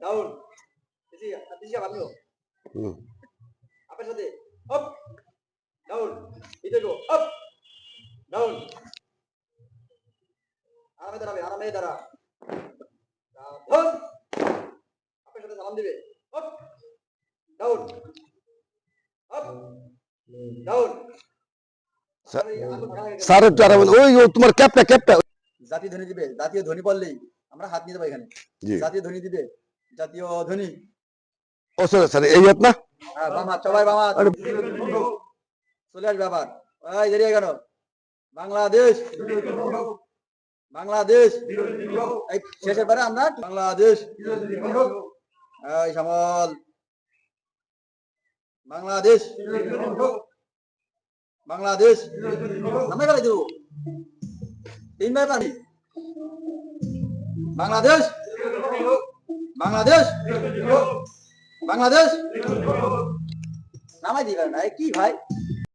Down দিশি আমিও হুম। আপনার সাথে আপ ডাউন এটা গো আপ ডাউন আরামে দাঁড়াবে আরামে দাঁড়া। ধন আপনার সাথে সালাম দিবে। Up down up down sir- sir একটু আরাম ওই তোমার ক্যাপটা ক্যাপটা। জাতীয় ধ্বনি দিবে জাতীয় ধ্বনি পড়লেই আমরা হাত নিয়ে দেবো এখানে। জাতীয় ধ্বনি দিবে জাতীয় ধ্বনি ও এই হাত না। হ্যাঁ বামা সবাই বামা আরে চলে আসবে আবার এই গেল। বাংলাদেশ। বাংলাদেশ। এই শেষের পরে আমরা বাংলাদেশ। এই বাংলাদেশ। বাংলাদেশ। নামে গেলে দেবো। তিনবার পানি বাংলাদেশ। বাংলাদেশ? বাংলাদেশ? নামাই দিবেন না কি ভাই?